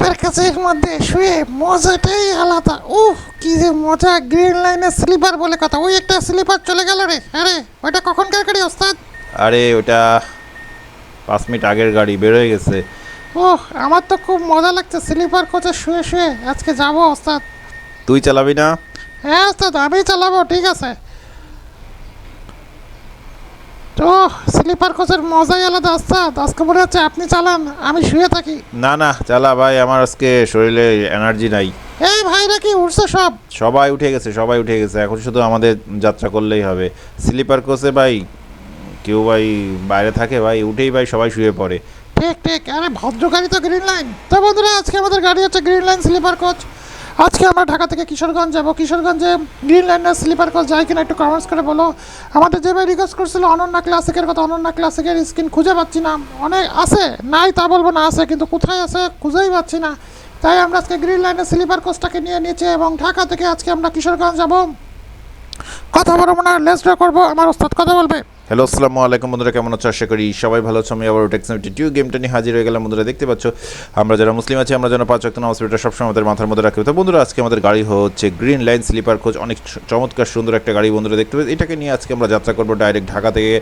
Sleeper কাছের মধ্যে শুয়ে মজাটাই আলাদা। উহ কি যে মজা গ্রিন লাইনের স্লিপার বলে কথা। ওই একটা স্লিপার চলে গেল রে। আরে ওইটা কখনকার গাড়ি ওস্তাদ? আরে ওটা পাঁচ মিনিট আগের গাড়ি বের হয়ে গেছে। ওহ আমার তো খুব মজা লাগছে স্লিপার কোচে শুয়ে শুয়ে। আজকে যাব ওস্তাদ। তুই চালাবি না? হ্যাঁ ওস্তাদ আমি চালাবো ঠিক আছে। তো স্লিপার কোচের মজাই আলাদা ওস্তাদ আজকে মনে হচ্ছে আপনি চালান আমি শুয়ে থাকি। না না চালা ভাই আমার আজকে শরীরে এনার্জি নাই। এই ভাইরা কি উঠছে সব? সবাই উঠে গেছে সবাই উঠে গেছে। এখন শুধু আমাদের যাত্রা করলেই হবে। স্লিপার কোচে ভাই কেউ ভাই বাইরে থাকে ভাই উঠেই ভাই সবাই শুয়ে পড়ে। ঠিক ঠিক। আরে ভদ্র গাড়ি তো গ্রিন লাইন তো বন্ধুরা আজকে আমাদের গাড়ি হচ্ছে গ্রিন লাইন স্লিপার কোচ। আজকে আমরা ঢাকা থেকে কিশোরগঞ্জ যাব। কিশোরগঞ্জে গ্রিন লাইনের স্লিপার কোচ যায় কিনা একটু কমেন্টস করে বলো। আমাদের যে ভাই রিকোয়েস্ট করছিল অনন্যা ক্লাসিকের কথা, অনন্যা ক্লাসিকের স্ক্রিন খুঁজে পাচ্ছি না। অনেক আছে, নাই তা বলব না, আছে, কিন্তু কোথায় আছে খুঁজেই পাচ্ছি না। তাই আমরা আজকে গ্রিন লাইনের স্লিপার কোচটাকে নিয়ে নিয়েছি এবং ঢাকা থেকে আজকে আমরা কিশোরগঞ্জ যাব। কথা বলব না লেস ড্র করব, আমার ওস্তাদ কথা বলবে। হ্যালো আসসালামু আলাইকুম বন্ধুরা কেমন আছো? আশা করি সবাই ভালো আছো। আমি আবার টেক্সনাইটি টিউ গেমটা নিয়ে হাজির হয়ে গেলাম। বন্ধুরা দেখতে পাচ্ছ আমরা যারা মুসলিম আছি আমরা যেন পাঁচ নামাজ পড়ি, সবসময় আমাদের মাথার মধ্যে রাখি। তো বন্ধুরা আজকে আমাদের গাড়ি হচ্ছে গ্রিন লাইন স্লিপার কোচ অনেক চমৎকার সুন্দর একটা গাড়ি বন্ধুরা দেখতে পাচ্ছি। এটাকে নিয়ে আজকে আমরা যাত্রা করব ডাইরেক্ট ঢাকা থেকে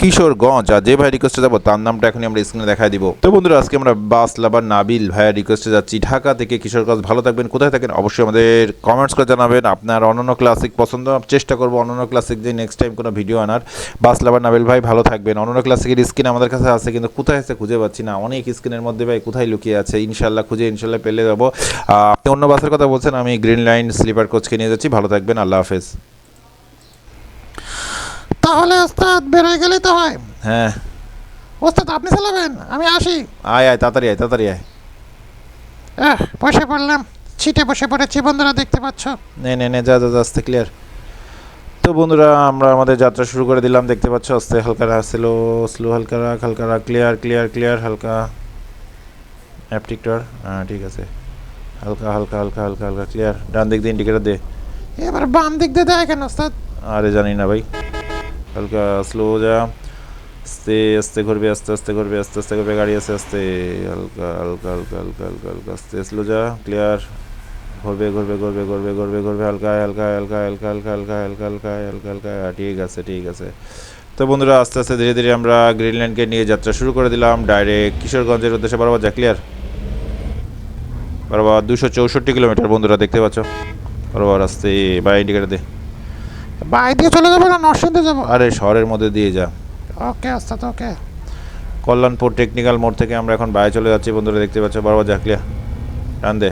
কিশোরগঞ্জ। আর যে ভাই রিকোয়েস্টে যাব তার নামটা এখনই আমরা স্ক্রিনে দেখাই দিব। তো বন্ধুরা আজকে আমরা বাস লাভার নাবিল ভাইয়ের রিকোয়েস্টে যাচ্ছি। ঢাকা থেকে কিশোরগঞ্জ ভালো থাকবেন কোথায় থাকেন অবশ্যই আমাদের কমেন্টস করে জানাবেন। আপনার অনন্য ক্লাসিক পছন্দ চেষ্টা করব অনন্য ক্লাসিক যে নেক্সট টাইম কোনো ভিডিও আনার। বাস লাভার নাবিল ভাই ভালো থাকবেন। অনন্য ক্লাসিকের স্ক্রিন আমাদের কাছে আছে কিন্তু কোথায় আছে খুঁজে পাচ্ছি না। অনেক স্ক্রিনের মধ্যে ভাই কোথায় লুকিয়ে আছে? ইনশাল্লাহ খুঁজে ইনশাল্লাহ পেলে যাব আপনি অন্য বাসের কথা বলছেন আমি গ্রিন লাইন স্লিপার কোচকে নিয়ে যাচ্ছি। ভালো থাকবেন আল্লাহ হাফেজ। তাহলে ওস্তাদ বেরোয় গেলে তো হয়। হ্যাঁ। ওস্তাদ আপনি চালাবেন? আমি আসি। আয় আয় তাড়াতাড়ি আয় তাড়াতাড়ি আয়। আহ, বসে পড়লাম। ছিটে বসে পড়েছি বন্ধুরা দেখতে পাচ্ছ। নে নে নে যা যা যা আস্তে ক্লিয়ার তো বন্ধুরা আমরা আমাদের যাত্রা শুরু করে দিলাম। দেখতে পাচ্ছ আস্তে হালকা রাখ স্লো স্লো হালকা রাখ হালকা রাখ ক্লিয়ার ক্লিয়ার ক্লিয়ার হালকা অ্যাপটিকটার হ্যাঁ ঠিক আছে। হালকা হালকা হালকা হালকা হালকা ক্লিয়ার ডান দিক দিয়ে ইন্ডিকেটার দে। এবার বাম দিক দিয়ে দেয় কেন ওস্তাদ? আরে জানি না ভাই। হালকা স্লো যা। আস্তে আস্তে ঘুরবে আস্তে আস্তে ঘুরবে আস্তে আস্তে ঘুরবে গাড়ি আছে আস্তে। হালকা হালকা হালকা হালকা হালকা হালকা আস্তে স্লো যা ক্লিয়ার ঘুরবে ঘুরবে ঘুরবে ঘুরবে ঘুরবে ঘুরবে হালকা হালকা হালকা হালকা হালকা হালকা হালকা হালকা হালকা হালকা ঠিক আছে ঠিক আছে তো বন্ধুরা আস্তে আস্তে ধীরে ধীরে আমরা গ্রিনল্যান্ডকে নিয়ে যাত্রা শুরু করে দিলাম ডাইরেক্ট কিশোরগঞ্জের উদ্দেশ্যে বরাবর যা ক্লিয়ার বরাবর দুশো চৌষট্টি কিলোমিটার বন্ধুরা দেখতে পাচ্ছ বরাবর আস্তে বা ইন্ডিকেটার দে বাই দিয়ে চলে যাব না নরসিংদে যাব আরে শহরের মধ্যে দিয়ে যা ওকে ওকে কল্যাণপুর টেকনিক্যাল মোড় থেকে আমরা এখন বাইরে চলে যাচ্ছি বন্ধুরা দেখতে পাচ্ছ বরাবর জাকলিয়া টান দে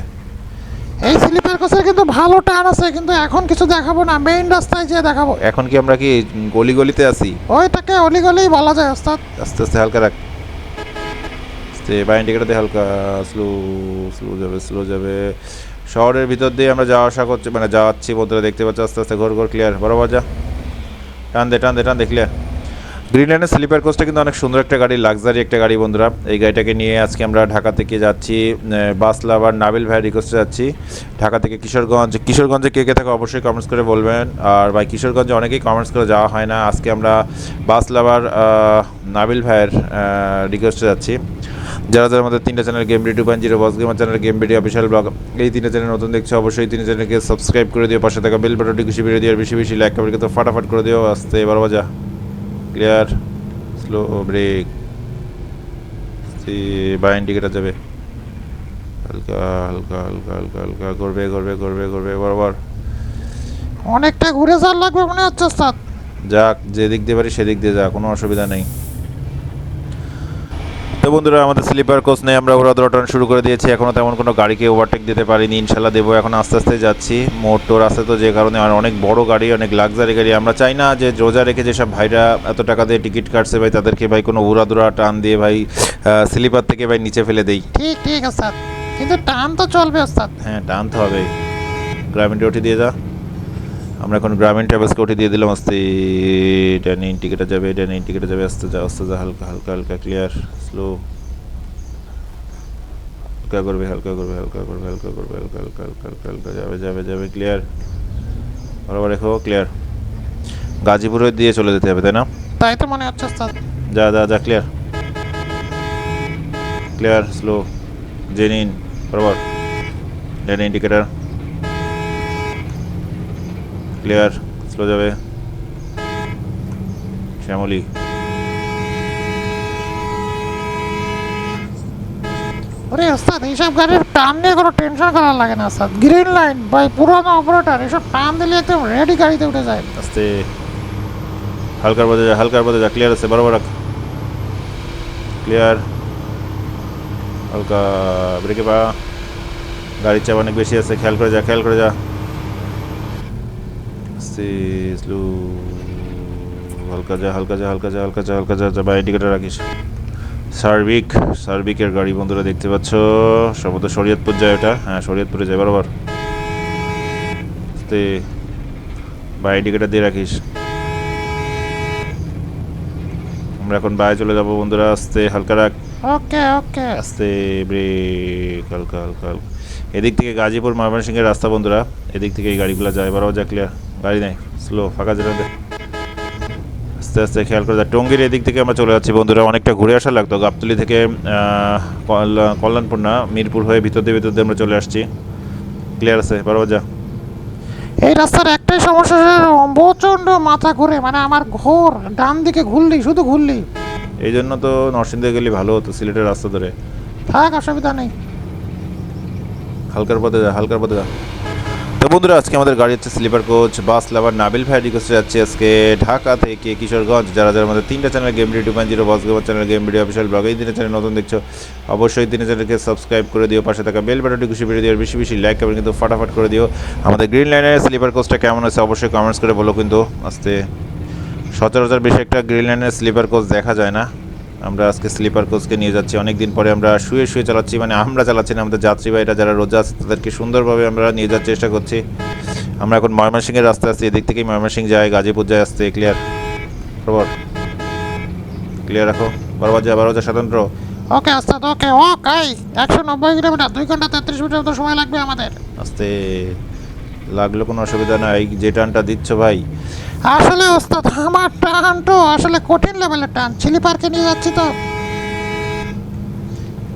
এই স্লিপার কোচের কিন্তু ভালো টান আছে কিন্তু এখন কিছু দেখাবো না মেইন রাস্তায় যেয়ে দেখাবো। এখন কি আমরা কি গলি গলিতে আছি? ওইটাকে অলি গলেই বলা যায় ওস্তাদ। আস্তে আস্তে হালকা রাখ। আস্তে বাইন টিকেটাতে হালকা স্লো স্লো যাবে স্লো যাবে। শহরের ভিতর দিয়ে আমরা যাওয়া আসা করছি মানে যাচ্ছি বন্ধুরা দেখতে পাচ্ছ আস্তে আস্তে ঘর ঘর ক্লিয়ার বরাবর যা টান দে টান দে টান দে ক্লিয়ার গ্রিনল্যান্ডের স্লিপার কোচটা কিন্তু অনেক সুন্দর একটা গাড়ি লাক্সারি একটা গাড়ি বন্ধুরা। এই গাড়িটাকে নিয়ে আজকে আমরা ঢাকা থেকে যাচ্ছি বাস লাভার নাবিল ভাই রিকোয়েস্টে যাচ্ছি। ঢাকা থেকে কিশোরগঞ্জ, কিশোরগঞ্জে কে কে থাকে অবশ্যই কমেন্টস করে বলবেন। আর ভাই, কিশোরগঞ্জে অনেকেই কমেন্টস করে যাওয়া হয় না। আজকে আমরা বাস লাভার নাবিল ভাইয়ের রিকোয়েস্টে যাচ্ছি। যারা যারা আমাদের তিনটা channel game video point zero boss gamer channel game video official blog এই তিনটা চ্যানেল নতুন দেখছ অবশ্যই তিন চ্যানেলকে সাবস্ক্রাইব করে দিও, পাশে থাকা বেল বাটনটি খুশি বেরিয়ে দিও, আর বেশি বেশি লাইক কমেন্ট তো ফাটাফাট করে দিও। আসতে এবার বাজা। ক্লিয়ার স্লো ব্রেক বা ইন্ডিকেটার যাবে। হালকা হালকা হালকা হালকা হালকা ঘুরবে ঘুরবে ঘুরবে ঘুরবে বরাবর অনেকটা ঘুরে যাওয়ার লাগবে মনে হচ্ছে স্যার যাক যেদিক দিয়ে পারি সেদিক দিয়ে যা কোনো অসুবিধা নেই। তো বন্ধুরা আমাদের স্লিপার কোচ নেই আমরা ওরা দৌড়ানো শুরু করে দিয়েছি। এখনও তেমন কোনো গাড়িকে ওভারটেক দিতে পারিনি ইনশাল্লাহ দেবো। এখন আস্তে আস্তে যাচ্ছি। মোট আছে তো যে কারণে আর অনেক বড় গাড়ি অনেক লাক্সারি গাড়ি। আমরা চাই না যে রোজা রেখে যেসব ভাইরা এত টাকা দিয়ে টিকিট কাটছে ভাই তাদেরকে ভাই কোনো উড়াদুরা টান দিয়ে ভাই স্লিপার থেকে ভাই নিচে ফেলে দেই। ঠিক ঠিক ওস্তাদ। কিন্তু টান তো চলবে ওস্তাদ। হ্যাঁ টানতে হবে গ্রামীণটা উঠে দিয়ে যা। আমরা এখন গ্রামীণ ট্রাভেলসকে উঠে দিয়ে দিলাম আস্তে এটা নিন টিকিটে যাবে এটা নিন টিকিটে যাবে আস্তে যা আস্তে যা হালকা হালকা হালকা ক্লিয়ার স্লো হালকা করবে হালকা করবে হালকা করবে হালকা করবে হালকা হালকা হালকা হালকা হালকা যাবে যাবে যাবে ক্লিয়ার বরাবর রেখো ক্লিয়ার গাজীপুরে দিয়ে চলে যেতে হবে তাই না? তাই তো মনে হচ্ছে ওস্তাদ। যা যা যা ক্লিয়ার ক্লিয়ার স্লো জেনিন বরাবর। দেন ইন্ডিকেটার ক্লিয়ার স্লো যাবে। শ্যামলি। ওরে ওস্তাদ, এইসব গাড়ির টান নিয়ে কোনো টেনশন করার লাগে না, ওস্তাদ। গ্রিন লাইন বাই পুরোনো অপারেটার এসব টান দিলে একদম রেডি গাড়িতে উঠে যায়। আস্তে। হালকার মধ্যে যা, হালকার মধ্যে যা ক্লিয়ার আছে বরাবর রাখ ক্লিয়ার হালকা ব্রেকে পা। গাড়ির চাপ অনেক বেশি আছে, খেয়াল করে যা, খেয়াল করে যা। আস্তে স্লো হালকা যা হালকা যা হালকা যা হালকা যা হালকা যা যা বা ইন্ডিকেটার রাখিস। সার্বিক সার্বিকের গাড়ি বন্ধুরা দেখতে পাচ্ছ। সম্ভবত শরীয়তপুর যায় ওটা। হ্যাঁ শরীয়তপুরে যায় বরাবর। বা ইন্ডিকেটার দিয়ে রাখিস। আমরা এখন বাইরে চলে যাব বন্ধুরা আস্তে হালকা রাখ। ওকে ওকে। আস্তে ব্রেক হালকা হালকা হালকা। এদিক থেকে গাজীপুর ময়মনসিংহের রাস্তা বন্ধুরা। এদিক থেকে এই গাড়িগুলো যায়। বরাবর যা ক্লিয়ার গাড়ি নেই। স্লো ফাঁকা যেটা দে আস্তে আস্তে খেয়াল করে যা টঙ্গির এদিক থেকে আমরা চলে যাচ্ছি বন্ধুরা অনেকটা ঘুরে আসা লাগতো। গাবতলি থেকে কল্যাণপুর না মিরপুর হয়ে ভিতর দিয়ে ভিতর দিয়ে আমরা চলে আসছি। ক্লিয়ার আছে? বরাবর যা এই রাস্তার একটাই সমস্যা প্রচণ্ড মাথা ঘুরে মানে আমার ঘোর ডান দিকে ঘুরলি শুধু ঘুরলি। এই জন্য তো নরসিংদে গেলে ভালো হতো সিলেটের রাস্তা ধরে। থাক অসুবিধা নেই। হালকার পথে যা হালকার পথে যা। তো বন্ধুরা, আজকে আমাদের গাড়ি হচ্ছে sleeper coach, bus lover Nabil ভাই রিকোয়েস্টে যাচ্ছে। আজকে ঢাকা থেকে কিশোরগঞ্জ, যারা যারা আমাদের তিনটা channel game video two point zero boss gamer channel game video official blog এই দিনের চ্যানেল নতুন দেখছ, অবশ্যই দিনের চ্যানেলকে সাবস্ক্রাইব করে দিও, পাশে থাকা বেল বাটনটি খুশি ভিডিও দিও বেশি বেশি লাইক করবেন কিন্তু ফাটাফাট করে দিও। আমাদের গ্রিন লাইনের স্লিপার কোচটা কেমন আছে অবশ্যই কমেন্টস করে বলো কিন্তু। আজকে সচরাচর বেশি একটা গ্রিন লাইনের স্লিপার কোচ দেখা যায় না। আমরা আজকে স্লিপার কোচকে নিয়ে যাচ্ছি। অনেক দিন পরে আমরা শুয়ে শুয়ে চালাচ্ছি মানে আমরা চালাচ্ছি না আমাদের যাত্রী ভাইরা যারা রোজা আছে তাদেরকে সুন্দরভাবে আমরা নিয়ে যাওয়ার চেষ্টা করছি। আমরা এখন ময়মনসিংহের রাস্তা আসছি এদিক থেকেই ময়মনসিংহ যায় গাজীপুর যায় আসতে ক্লিয়ার বরাবর ক্লিয়ার রাখো। বরাবর যায় বরাবর যায় স্বতন্ত্র। ওকে ওস্তাদ ওকে ওকে একশো নব্বই কিলোমিটার দুই ঘণ্টা তেত্রিশ মিনিটের মতো সময় লাগবে আমাদের। আস্তে। লাগল কোনো অসুবিধা নাই যে টানটা দিচ্ছ ভাই। আসলে ওস্তাদ আমার টান তো আসলে কঠিন লেভেলের টান। চিলি পার্কে নিয়ে যাচ্ছি তো।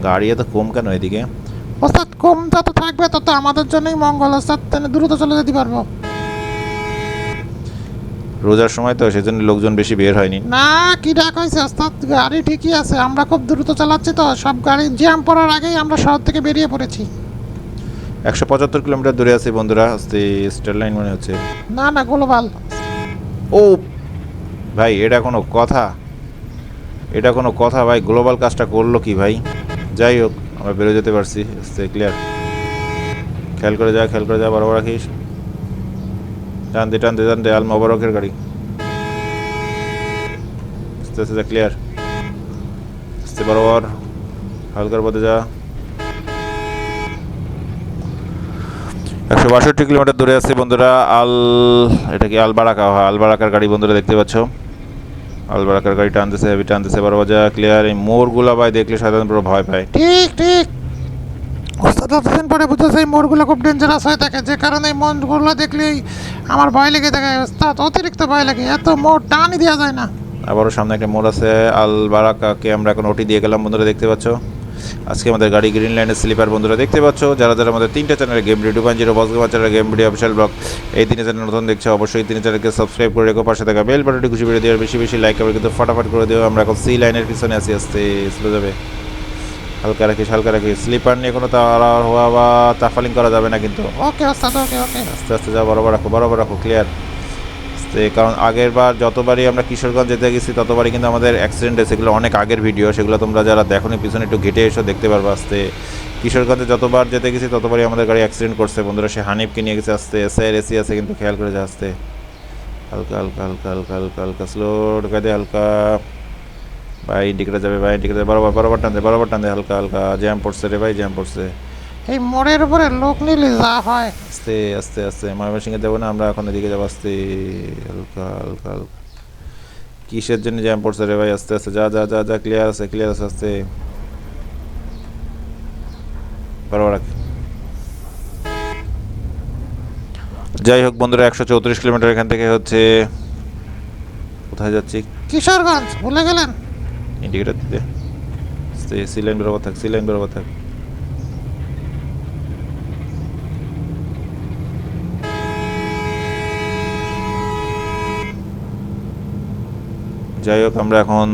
গাড়ি এত কম কেন এদিকে? ওস্তাদ কম যত থাকবে তত আমাদের জন্যই মঙ্গল ওস্তাদ। তাহলে দ্রুত চলে যেতে পারব। রোজার সময় তো সেজন্য লোকজন বেশি বের হয়নি। না কি ডাক হয়েছে ওস্তাদ? গাড়ি ঠিকই আছে আমরা খুব দ্রুত চালাচ্ছি তো। সব গাড়ি জ্যাম পড়ার আগেই আমরা শহর থেকে বেরিয়ে পড়েছি। একশো পঁচাত্তর কিলোমিটার দূরে আছে বন্ধুরা আস্তে স্টার লাইন মনে হচ্ছে। না না গ্লোবাল। ও ভাই এটা কোনো কথা? এটা কোনো কথা ভাই? গ্লোবাল কাজটা করল কি ভাই? যাই হোক আমরা বেরো যেতে পারছি আস্তে ক্লিয়ার খেয়াল করে যা খেয়াল করে যা বরাবর রাখিস। টান দে টান দে আল মোবারকের গাড়ি। আস্তে আস্তে ক্লিয়ার আস্তে বরাবর হালকার পথে যা। একশো বাষট্টি কিলোমিটার দূরে আছে বন্ধুরা আল এটা কি আলবারাকা? হয় আলবারাকার গাড়ি বন্ধুরা দেখতে পাচ্ছ। আলবারাকার গাড়ি টানতেছে হেভি টানতেছে বারো বাজা ক্লিয়ার এই মোড়গুলো ভাই দেখলে সাধারণত পুরো ভয় পায়। ঠিক ঠিক। ওস্তাদ এতদিন পরে বুঝেছে এই মোড়গুলো খুব ডেঞ্জারাস হয়ে থাকে। যে কারণে এই মোড়গুলো দেখলেই আমার ভয় লেগে থাকে। ওস্তাদ অতিরিক্ত ভয় লাগে। এত মোড় টানই দেওয়া যায় না। আবারও সামনে একটা মোড় আছে আল বারাকাকে আমরা এখন ওটি দিয়ে গেলাম বন্ধুরা দেখতে পাচ্ছ। আজকে আমাদের গাড়ি গ্রিন লাইনের স্লিপার বন্ধুরা দেখতে পাচ্ছ। যারা যারা আমাদের তিনটা চ্যানেলে game video point zero boss channel game video official blog এই তিনটা চ্যানেল নতুন দেখছ অবশ্যই তিন চ্যানেলকে সাবস্ক্রাইব করে রেখো পাশে থাকা বেল বাটনটি খুশি করে দিও আর বেশি বেশি লাইক করবে কিন্তু ফটাফট করে দিও। আমরা এখন সি লাইনের পিছনে আছি আস্তে স্লো যাবে। হালকা রাখিস হালকা রাখিস। স্লিপার নিয়ে কোনো তাড়া হওয়া বা তাফালিং করা যাবে না কিন্তু। ওকে ওকে ওকে আস্তে আস্তে যা বরাবর রাখো বরাবর রাখো ক্লিয়ার আস্তে কারণ আগের বার যতবারই আমরা কিশোরগঞ্জ যেতে গেছি, ততবারই কিন্তু আমাদের অ্যাক্সিডেন্ট সেগুলো অনেক আগের ভিডিও সেগুলো তোমরা যারা দেখোনি, পিছনে একটু ঘেটে এসো, দেখতে পারবে আসতে। কিশোরগঞ্জে যতবার যেতে গেছি, ততবারই আমাদের গাড়ি অ্যাক্সিডেন্ট করছে। বন্ধুরা, সে হানিফকে নিয়ে গেছে আস্তে। এসআইয়ের এসি আছে, কিন্তু খেয়াল করে যা আস্তে। হালকা হালকা হালকা হালকা হালকা হালকা স্লো ঢুকা দে, হালকা। ভাই ইন্ডিকেটার যাবে, ভাই ইন্ডিকেটার বরাবর বরাবর টান দে, বরাবর টান দে, হালকা হালকা। জ্যাম পড়ছে রে ভাই, জ্যাম পড়ছে। এই মোড়ের উপরে লোক নিলে যা হয়। আস্তে আস্তে আস্তে ময়মনসিংহে দেবো না আমরা এখন এদিকে যাব আস্তে হালকা হালকা হালকা। কিসের জন্য জ্যাম পড়ছে রে ভাই? আস্তে আস্তে যা যা যা যা ক্লিয়ার আছে ক্লিয়ার আছে আস্তে। বরাবর রাখ। যাই হোক বন্ধুরা একশো চৌত্রিশ কিলোমিটার এখান থেকে হচ্ছে কোথায় যাচ্ছি? কিশোরগঞ্জ ভুলে গেলেন? ইন্ডিকেটার দিতে। সি লাইন বরাবর থাক সি লাইন বরাবর থাক। যাই হোক আমরা এখন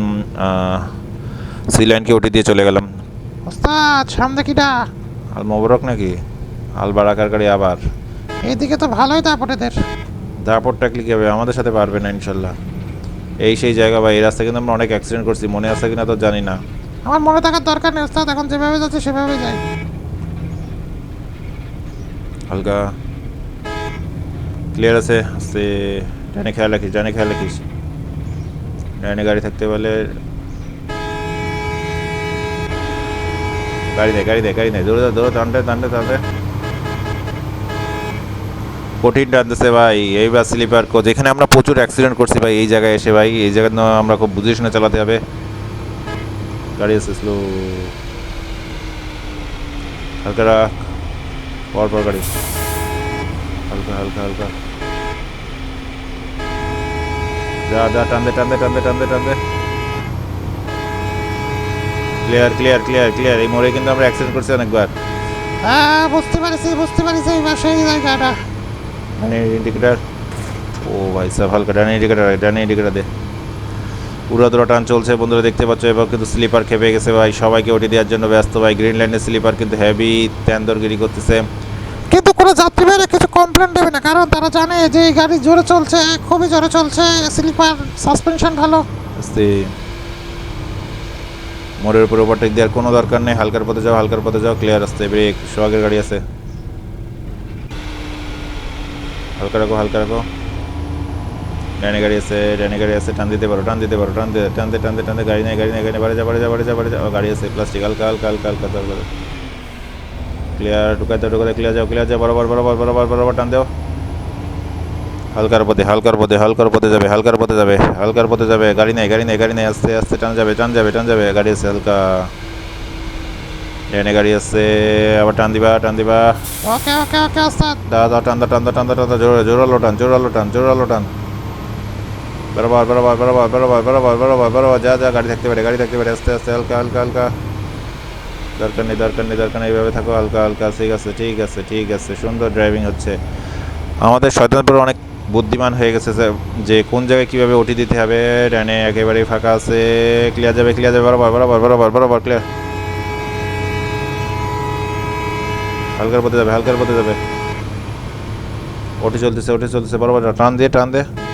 সি লাইনকে ওটি দিয়ে চলে গেলাম। ওস্তাদ সামনে কিটা আল মোবারক নাকি? আল বারাকার গাড়ি আবার। এইদিকে তো ভালোই দাপট এদের। দাপটটা কি হবে? আমাদের সাথে পারবে না ইনশাল্লাহ। এই সেই জায়গা বা এই রাস্তায় কিন্তু আমরা অনেক অ্যাক্সিডেন্ট করছি। মনে আছে কিনা তো জানি না। আমার মনে থাকার দরকার নেই ওস্তাদ। এখন যেভাবে যাচ্ছে সেভাবে যাই। হালকা। ক্লিয়ার আছে? আস্তে। ডানে খেয়াল রাখিস ডানে খেয়াল রাখিস। ডানে গাড়ি থাকতে পারলে গাড়ি দে গাড়ি দে গাড়ি দে, দৌড়ে দৌড়ে টানতে টানতে টানতে। কঠিন টানতেছে ভাই এই বাস স্লিপার কোচ, এখানে আমরা প্রচুর অ্যাক্সিডেন্ট করছি ভাই, এই জায়গায় এসে ভাই, এই জায়গায় আমরা খুব বুঝে শুনে চালাতে হবে। গাড়ি আছে স্লো হালকা রাখ পর পর গাড়ি। হালকা হালকা হালকা। যা যা টানদে টানদে টানদে টানদে টানদে ক্লিয়ার ক্লিয়ার ক্লিয়ার ক্লিয়ার এই মোড়ে কিন্তু আমরা অ্যাক্সিডেন্ট করছি অনেকবার। হ্যাঁ বুঝতে পারছি বুঝতে পারছি এইবার সেই জায়গাটা। ডানে ইন্ডিকেটার ও ভাই সাহেব হালকা ডানে ইন্ডিকেটার ডানে ইন্ডিকেটার দে। পুরো দূরা টান চলছে বন্ধুরা দেখতে পাচ্ছ এবার কিন্তু স্লিপার খেপে গেছে ভাই। সবাইকে ওটি দেওয়ার জন্য ব্যস্ত ভাই। গ্রিনল্যান্ডের স্লিপার কিন্তু হেভি ত্যান্দরগিরি করতেছে। কিন্তু কোনো যাত্রী ভাইরা কিছু কমপ্লেন দেবে না, কারণ তারা জানে যে এই গাড়ি জোরে চলছে, খুবই জোরে চলছে স্লিপার সাসপেনশন ভালো। আস্তে। মোড়ের উপর ওভারটেক দেওয়ার কোনো দরকার নেই, হালকার পথে যাও, হালকার পথে যাও ক্লিয়ার আসতে ব্রেক সোহাগের গাড়ি আছে। হালকা রাখো হালকা রাখো। ডানে গাড়ি আছে ডানে গাড়ি আছে, টান দিতে পারো, টান দিতে পারো, টান দে টানতে টানতে টানতে গাড়ি নেই গাড়ি নেই, গাড়ি বাড়ি যা বাড়ি যা বাড়ি যা বাড়ি যা গাড়ি আছে প্লাস্টিক হালকা হালকা হালকা হালকা হালকা ক্লিয়ার ঢুকাতে ঢুকাতে ক্লিয়ার যাও ক্লিয়ার যাও বরাবর বরাবর বরাবর বরাবর টান দাও। হালকার পথে হালকার পথে হালকার পথে যাবে হালকার পথে যাবে হালকার পথে যাবে গাড়ি নেই গাড়ি নেই গাড়ি নেই আস্তে আস্তে টান যাবে টান যাবে টান যাবে গাড়ি আছে হালকা। এনে গাড়ি আছে আবার টান দিবা টান দিবা। ওকে ওকে ওকে ওস্তাদ। দা দা টান দা টান দা টান দা টান দা জোরে জোরালো টান জোরালো টান জোরালো টান। বরাবর বরাবর বরাবর বরাবর বরাবর বরাবর বরাবর যা যা গাড়ি থাকতে পারে গাড়ি থাকতে পারে আস্তে আস্তে হালকা হালকা হালকা। দরকার নেই দরকার নেই দরকার নেই, এইভাবে থাকো, হালকা হালকা, ঠিক আছে ঠিক আছে ঠিক আছে, সুন্দর ড্রাইভিং হচ্ছে। আমাদের শয়তানপুর অনেক বুদ্ধিমান হয়ে গেছে যে- কোন জায়গায় কীভাবে ওটি দিতে হবে, ডানে একেবারেই ফাঁকা আছে ক্লিয়ার যাবে ক্লিয়ার যাবে, বরাবর বরাবর বরাবর বরাবর ক্লিয়ার হালকার পথে যাবে, হালকার পথে যাবে। ওটি চলতেছে ওটি চলতেছে, বরাবর। টান দিয়ে টান দে।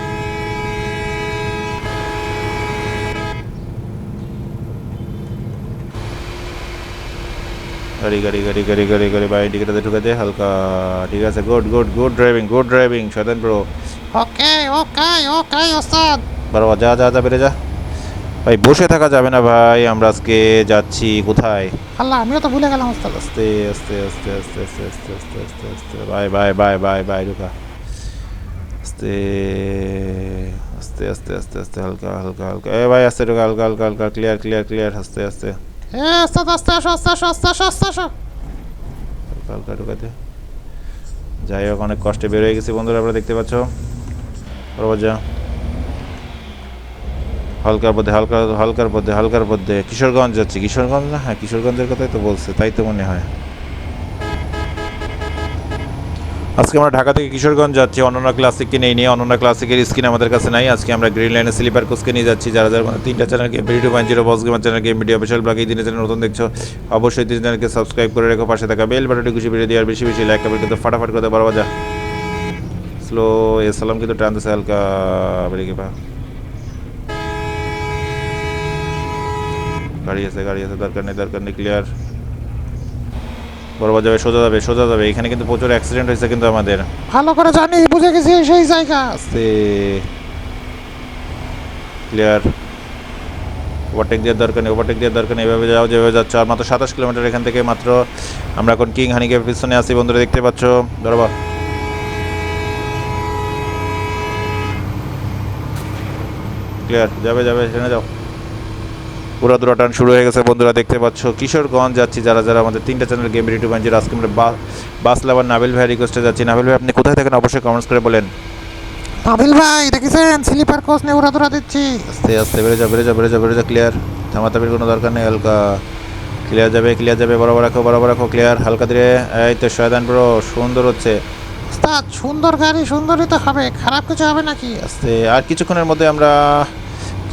গাড়ি গাড়ি গাড়ি গাড়ি গাড়ি গাড়ি বাই টিকিটাতে ঢুকে দে হালকা ঠিক আছে good good good driving good driving শয়তান ব্রো ওকে ওকে ওকে ওস্তাদ বরাবর যা যা যা বেড়ে যা ভাই বসে থাকা যাবে না ভাই আমরা আজকে যাচ্ছি কোথায় আল্লাহ আমিও তো ভুলে গেলাম ওস্তাদ আস্তে আস্তে আস্তে আস্তে আস্তে আস্তে আস্তে আস্তে আস্তে bye bye bye bye bye ঢুকা আস্তে আস্তে আস্তে আস্তে আস্তে হালকা হালকা হালকা এ ভাই আস্তে ঢুকা হালকা হালকা হালকা ক্লিয়ার ক্লিয়ার ক্লিয়ার আস্তে আস্তে ওস্তাদ আস্তে আসো আস্তে আসো আস্তে আসো আস্তে, আসো। যাই হোক, অনেক কষ্টে বের হয়ে গেছি বন্ধুরা, আপনারা দেখতে পাচ্ছ। বরাবর যা হালকার পথে, হালকা, হালকার পথে হালকার পথে। কিশোরগঞ্জ যাচ্ছে। কিশোরগঞ্জ না হ্যাঁ কিশোরগঞ্জের কথাই তো বলছে, তাই তো মনে হয়। আজকে আমরা ঢাকা থেকে কিশোরগঞ্জ যাচ্ছি। অনন্যা ক্লাসিককে নিয়ে নিয়ে। অনন্যা ক্লাসিকের স্ক্রিন আমাদের কাছে নাই। আজকে আমরা গ্রিন লাইনে স্লিপার কোচকে নিয়ে যাচ্ছি। যারা যারা মানে তিনটা channel game video point zero boss gamer channel game video official blog এই তিনটা চ্যানেল নতুন দেখছ, অবশ্যই তিন চ্যানেলকে সাবস্ক্রাইব করে রেখো। পাশে থাকা বেল বাটনটি খুশি ভিডিও দিয়ে আর বেশি বেশি লাইক কমেন্ট কিন্তু ফাটাফাট করতে পারব যা। স্লো এ, সালাম কিন্তু টানতেছে হালকা। বেরিয়ে পা। গাড়ি আছে গাড়ি আছে। দরকার নেই দরকার নেই ক্লিয়ার বরাবর যাবে সোজা যাবে সোজা যাবে। এখানে কিন্তু প্রচুর অ্যাক্সিডেন্ট হয়েছে কিন্তু আমাদের। ভালো করে জানি বুঝে গেছি সেই জায়গা। আস্তে। ক্লিয়ার ওভারটেক দেওয়ার দরকার নেই ওভারটেক দেওয়ার দরকার নেই। এভাবে যাও যেভাবে যাচ্ছ। আর মাত্র সাতাশ কিলোমিটার এখান থেকে মাত্র আমরা এখন কিং হানিকে পিছনে আসি বন্ধুরা দেখতে পাচ্ছ? বরাবর ক্লিয়ার যাবে যাবে ট্রেনে যাও। পুরো দূর টান শুরু হয়ে গেছে। বন্ধুরা দেখতে পাচ্ছ কিশোরগঞ্জ যাচ্ছি যারা যারা আমাদের তিনটা চ্যানেল গেম রেডি টু আজকে আমরা বাস লাভার নাবিল ভাই রিকোয়েস্টে যাচ্ছি। নাবিল ভাই আপনি কোথায় থাকেন? অবশ্যই কমেন্টস করে বলেন। নাবিল ভাই দেখেছেন? স্লিপার কোচ নিয়ে উড়াদুরা দিচ্ছি। আস্তে আস্তে বেড়ে যা বেড়ে যা বেড়ে যা বেড়ে যা ক্লিয়ার থামাথামির কোনো দরকার নেই হালকা। ক্লিয়ার যাবে ক্লিয়ার যাবে বরাবর রাখো বরাবর রাখো ক্লিয়ার হালকা ধীরে। এই তো শয়তান পুরো সুন্দর হচ্ছে। সুন্দর গাড়ি সুন্দরই তো হবে। খারাপ কিছু হবে নাকি? আস্তে আর কিছুক্ষণের মধ্যে আমরা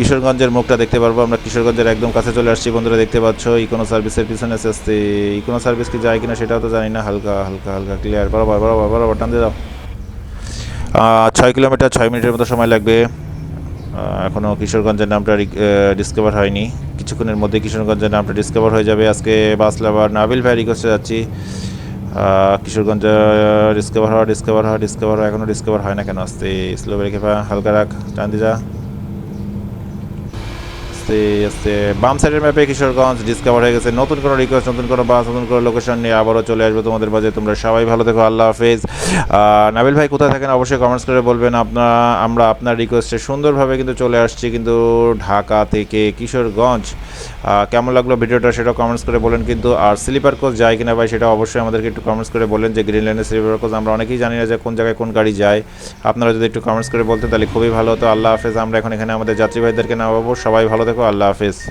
কিশোরগঞ্জের মুখটা দেখতে পারব। আমরা কিশোরগঞ্জের একদম কাছে চলে আসছি। বন্ধুরা, দেখতে পাচ্ছ ইকোনো সার্ভিসের পিছনে আস্তে ইকোনো সার্ভিস কি যায় কিনা সেটাও তো জানি না। হালকা হালকা হালকা ক্লিয়ার বরাবর বরাবর বরাবর টান দিয়ে দাও। ছয় কিলোমিটার, ছয় মিনিটের মতো সময় লাগবে। এখনও কিশোরগঞ্জের নামটা ডিসকভার হয়নি। কিছুক্ষণের মধ্যে কিশোরগঞ্জের নামটা ডিসকভার হয়ে যাবে। আজকে বাস লাভার নাবিল ভাই রিকোয়েস্টে যাচ্ছি। কিশোরগঞ্জ ডিসকভার হওয়া ডিসকভার হওয়া ডিসকভার হওয়া এখনও ডিসকভার হয় না কেন? আসতে স্লো পা, হালকা রাখ, টান যা। আস্তে আস্তে বাম সাইডের ম্যাপে কিশোরগঞ্জ ডিসকভার হয়ে গেছে। নতুন কোনো রিকোয়েস্ট নতুন কোনো বাস নতুন কোনো লোকেশন নিয়ে আবারও চলে আসবে তোমাদের মাঝে। তোমরা সবাই ভালো থেকো, আল্লাহ হাফেজ। নাবিল ভাই, কোথায় থাকেন? অবশ্যই কমেন্টস করে বলবেন আপনার আমরা আপনার রিকোয়েস্টে সুন্দরভাবে কিন্তু চলে আসছি। কিন্তু ঢাকা থেকে কিশোরগঞ্জ কেমন লাগল ভিডিওটা সেটা কমেন্টস করে বলেন। কিন্তু আর স্লিপার কোচ যায় কিনা ভাই, সেটা অবশ্যই আমাদেরকে একটু কমেন্টস করে বলেন যে গ্রিন লাইনের স্লিপার কোচ আমরা অনেকেই জানি না যে কোন জায়গায় কোন গাড়ি যায়। আপনারা যদি একটু কমেন্টস করে বলতেন তাহলে খুবই ভালো হতো। আল্লাহ হাফেজ, আমরা এখন এখানে আমাদের যাত্রী ভাইদেরকে নামাবো। সবাই ভালো থেকো আল্লাহ হাফেজ।